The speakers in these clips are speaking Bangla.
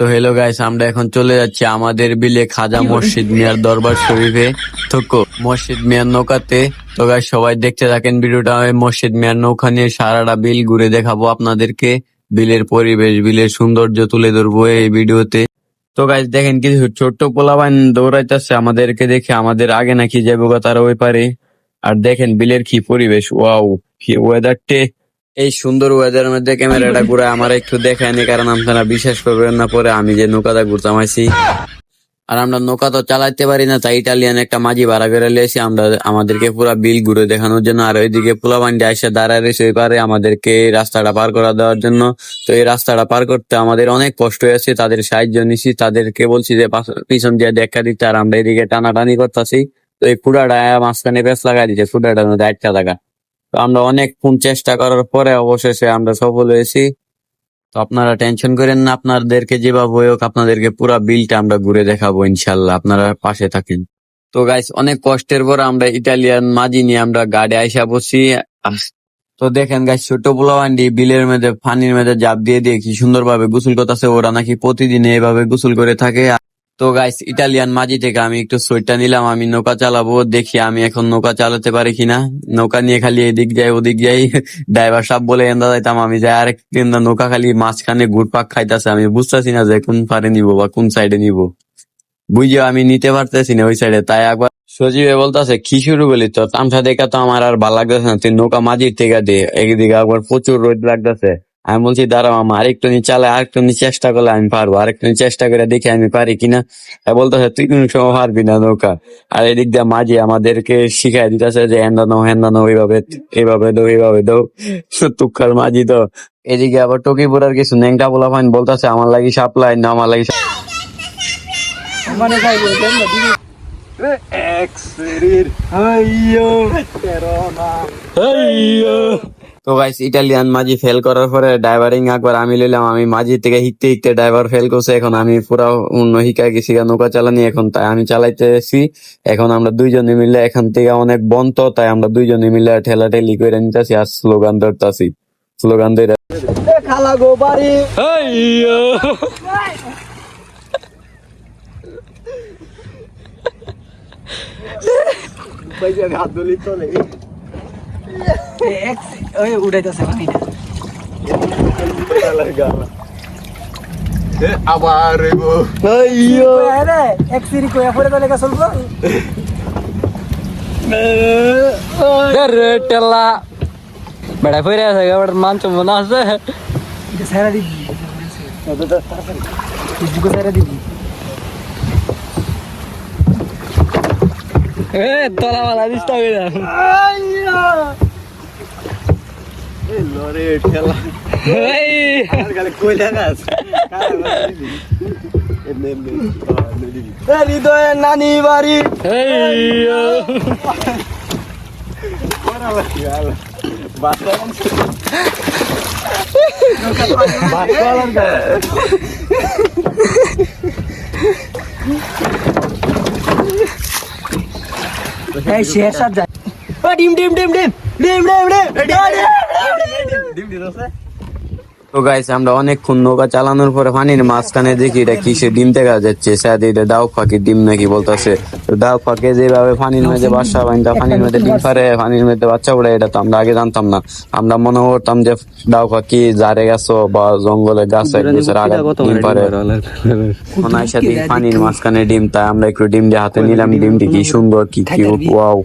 তো হ্যালো গাইস আমরা এখন চলে যাচ্ছি আমাদের বিলে খাজা মসজিদ মিয়ার দরবার শরীফে। থকো মসজিদ মিয়ার নৌকাতে তো গাইস সবাই দেখতে থাকেন ভিডিওটা আমি মসজিদ মিয়ার নৌকা নিয়ে সারাটা বিল ঘুরে দেখাবো আপনাদেরকে। বিলের পরিবেশ বিলের সৌন্দর্য তুলে ধরবো এই ভিডিওতে। তো গাইস দেখেন কিছু ছোট্ট পোলাবান দৌড়াইতেছে আমাদেরকে দেখে আমাদের আগে নাকি যাব তারা ওই পারে। আর দেখেন বিলের কি পরিবেশ ওয়াও কি ওয়েদারটে এই সুন্দর ওয়েদারের মধ্যে ক্যামেরাটা ঘুরে আমার একটু দেখায়নি, কারণ আপনারা বিশ্বাস করবেন না, পরে আমি যে নৌকাটা ঘুরতাম আইছি আর আমরা নৌকা তো চালাইতে পারি না, তাই ইটালিয়ান একটা মাঝি ভাড়া করে লিয়েছি আমরা আমাদেরকে পুরো বিল ঘুরে দেখানোর জন্য, আর ওইদিকে পোলাবান্ডি এসে দাঁড়ায় রয়েছে ওই পারে আমাদেরকে রাস্তাটা পার করা দেওয়ার জন্য। তো এই রাস্তাটা পার করতে আমাদের অনেক কষ্ট হয়েছে, তাদের সাহায্য নিছি তাদেরকে বলছি যে পিছন দিয়ে দেখা দিতে, আর আমরা এদিকে টানাটানি করতেছি। তো এই ফুটাটা মাঝখানে বেশ লাগাই দিচ্ছে মধ্যে একটা টাকা তো আমরা অনেক ফোন চেষ্টা করার পরে অবশেষে আমরা সফল হয়েছি। তো আপনারা টেনশন করেন না, আপনাদেরকে যেভাবে হোক আপনাদেরকে পুরো বিলটা আমরা ঘুরে দেখাবো ইনশাল্লাহ, আপনারা পাশে থাকেন। তো গাইস অনেক কষ্টের পর আমরা ইটালিয়ান মাঝি নিয়ে আমরা গাড়ি আইসা বসি তো দেখেন গাইস ছোট পোলাওয়ান্ডি বিলের মধ্যে পানির মধ্যে জাপ দিয়ে দিয়ে কি সুন্দর ভাবে গোসল করতেছে, ওরা নাকি প্রতিদিন এইভাবে গোসল করে থাকে। তো গাইস ইটালিয়ান মাঝি থেকে আমি একটু সুইটটা নিলাম, আমি নৌকা চালাবো, দেখি আমি এখন নৌকা চালাতে পারি কিনা। নৌকা নিয়ে খালি এদিক যাই, ওদিক যাই ড্রাইভার সাহেব বলে, এন্দা যাইতাম আমি যাই। এন্দা নৌকা খালি মাঝখানে ঘুরপাক খাইতেছে, আমি বুঝতেছি না যে কোন পারে নিব বা কোন সাইডে নিব। বুঝে আমি নিতে পারতেছি না ওই সাইডে তাই একবার সজীবে বলতেছে কি শুরু করলি তো তামসা দেখা তো আমার আর ভালো লাগতেছে না, তুই নৌকা মাঝির থেকে দে। একদিকে একবার প্রচুর রোদ লাগতেছে। আমি বলছি দাঁড়াও আমার আরেকটু নি চালে আরেকটু নি চেষ্টা করলে আমি পারব আরেকটু নি চেষ্টা করে দেখি আমি পারি কিনা। বলতেছে তুই কোন সময় পারবি না নৌকা। আর এদিক দিয়ে মাঝি আমাদেরকে শিখাই দিতেছে যে হ্যান্ডা নো হ্যান্ডা নো এইভাবে এইভাবে দো এইভাবে দো তুক্ষার মাঝি তো এদিকে আবার টকি টকিপুরার কিছু ন্যাংটা বলা ফাইন বলতেছে আমার লাগি সাপ্লাই না আমার লাগি যাই বলতেন না দিদি তো গাইস ইটালিয়ান মাঝি ফেল করার পরে ড্রাইভারিং একবার আমি লইলাম আমি মাঝি থেকে হিকতে হিকতে ড্রাইভার ফেল করছে এখন আমি পুরা অন্য হিকা গেছি নৌকা চালানি এখন তাই আমি চালাইতেছি এখন আমরা দুইজনে মিলে এখান থেকে অনেক বন্ত তাই আমরা দুইজনে মিলে ঠেলা ঠেলি করে নিতেছি আর স্লোগান ধরতাছি। স্লোগান ধরে খালা গো বাড়ি। হাত ধরি চলে। ওই উড়াইতেছে আবার এক সিরি কইয়া পড়ে তাহলে চলবো টেলা বেড়া ফিরে আছে বেড়ার মাংস মনে আছে সারা দিবি সারা দিবি এ তলা মালা দিস্তা হয়ে যান লরে ঠেলা। এই। আর গালে কইলা গাছ এমনি এমনি দিবি হৃদয়ের নানি বাড়ি এই এই শের সাথ যায় ও ডিম ডিম ডিম ডিম ডিম ডিম ডিম তো গাইস আমরা অনেকক্ষণ নৌকা চালানোর পরে পানির মাঝখানে দেখি এটা কিসে ডিম দেখা যাচ্ছে। স্যার, এটা দাও ফাঁকি ডিম নাকি বলতেছে। দাও ফাঁকে যেভাবে পানির মধ্যে বাসা বান্ধা পানির মধ্যে ডিম পারে পানির মধ্যে বাচ্চা উড়ে এটা তো আমরা আগে জানতাম না। আমরা মনে করতাম যে, দাও ফাঁকি জারে গেছো বা জঙ্গলে গাছে ডিম সাথে পানির মাঝখানে ডিম, তাই আমরা একটু ডিম দিয়ে হাতে নিলাম। ডিমটি কি সুন্দর, কি কিউট ওয়াও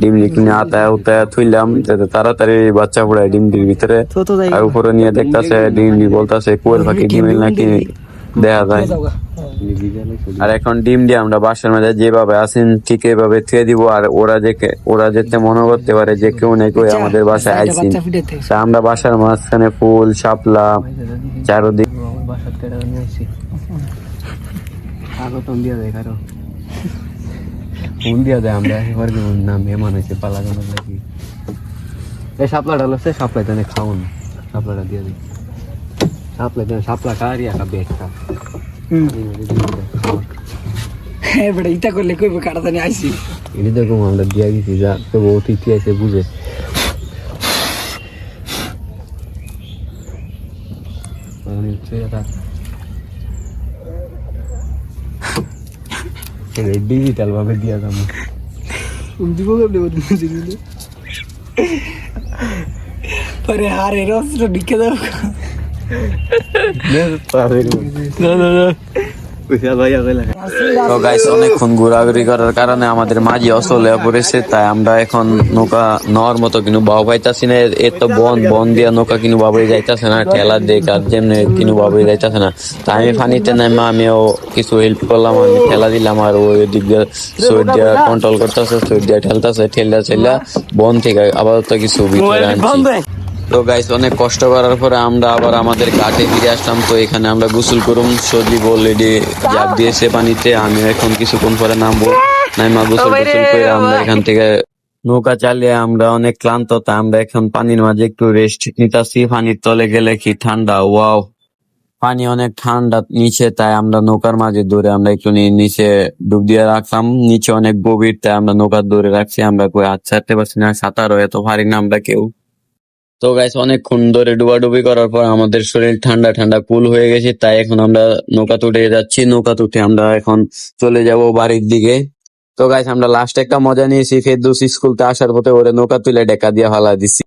ডিম কিনে আতায় উতায় থুইলাম যাতে তাড়াতাড়ি বাচ্চা পড়ায় ডিমটির ভিতরে। আর উপরে নিয়ে দেখতাছে ডিম ডি বলতাছে কুয়ের ফাঁকি ডিমের নাকি দেখা যায়। আর এখন ডিম দিয়ে আমরা বাসার মধ্যে যেভাবে আসেন ঠিক এইভাবে থুয়ে দিব আর ওরা যে ওরা যেতে মনে করতে পারে যে কেউ না কেউ আমাদের বাসায় আইসি বাচ্চা তা আমরা বাসার মাঝখানে ফুল শাপলা চারোদিক তো দিয়া কারও ফোন দিয়া দেয় আমরা এবার না মেহমান হয়েছে লাগি এই সাপলাটা হলো সে সাপলাইতে নে। খাওন সাপলাটা দিয়ে দিই। সাপলাইতে সাপলা কারি একা বেগ খা। হ্যাঁ বেটা ইটা করলে কইবে কাটা জানি আইছি। এটি দেখুন আমরা দিয়া গেছি যা তো বহুত ইতি আছে বুঝে। মানে হচ্ছে এটা ডিজিটাল ভাবে দিয়া যাব দিব কেমনে বলুন দিলে পরে হারে রসটা ঢুকে দাও না না না পয়সা ভাইয়া কইলা তো গাইস অনেকক্ষণ ঘোরাঘুরি করার কারণে আমাদের মাঝি অসল হয়ে পড়েছে তাই আমরা এখন নৌকা নেওয়ার মতো কিন্তু বাবু পাইতাছি না। এত বন বন দিয়া নৌকা কিনু বাবুই যাইতাছে না ঠেলা দেখ আর যেমনি কিনু বাবুই যাইতাছে না। তাই আমি পানিতে নামা আমিও কিছু হেল্প করলাম আমি ঠেলা দিলাম আর ওই দিক দিয়ে সুইট দিয়া কন্ট্রোল করতেছে সুইট দিয়া ঠেলতেছে ঠেলা ঠেলা বন থেকে আপাতত কিছু ভিতরে আনছি। তো গাইস অনেক কষ্ট করার পরে আমরা আবার আমাদের ঘাটে ফিরে আসলাম। তো এখানে আমরা গোসল করুম সজীব অলরেডি জাপ দিয়েছে পানিতে আমি এখন কিছুক্ষণ পরে নামবো। নাইমা গোসল গোসল করে আমরা এখান থেকে নৌকা চালিয়ে আমরা অনেক ক্লান্ত তা আমরা এখন পানির মাঝে একটু রেস্ট নিতাছি। পানির তলে গেলে কি ঠান্ডা? ওয়াও পানি অনেক ঠান্ডা নিচে তাই আমরা নৌকার মাঝে দৌড়ে আমরা একটু নিচে ডুব দিয়ে রাখলাম। নিচে অনেক গভীর তাই আমরা নৌকার দৌড়ে রাখছি। আমরা কই হাত ছাড়তে পারছি না সাঁতারও এত পারি না আমরা কেউ। তো গাইস অনেকক্ষণ ধরে ডুবাডুবি করার পর আমাদের শরীর ঠান্ডা ঠান্ডা কুল হয়ে গেছে, তাই এখন আমরা নৌকা তুটে যাচ্ছি। নৌকা তুটে আমরা এখন চলে যাব বাড়ির দিকে। তো গাইস আমরা লাস্ট একটা মজা নিয়েছি, ফেরদৌস স্কুলতে আসার পথে ওরে নৌকা তুলে ডেকা দিয়ে ফালা দিচ্ছি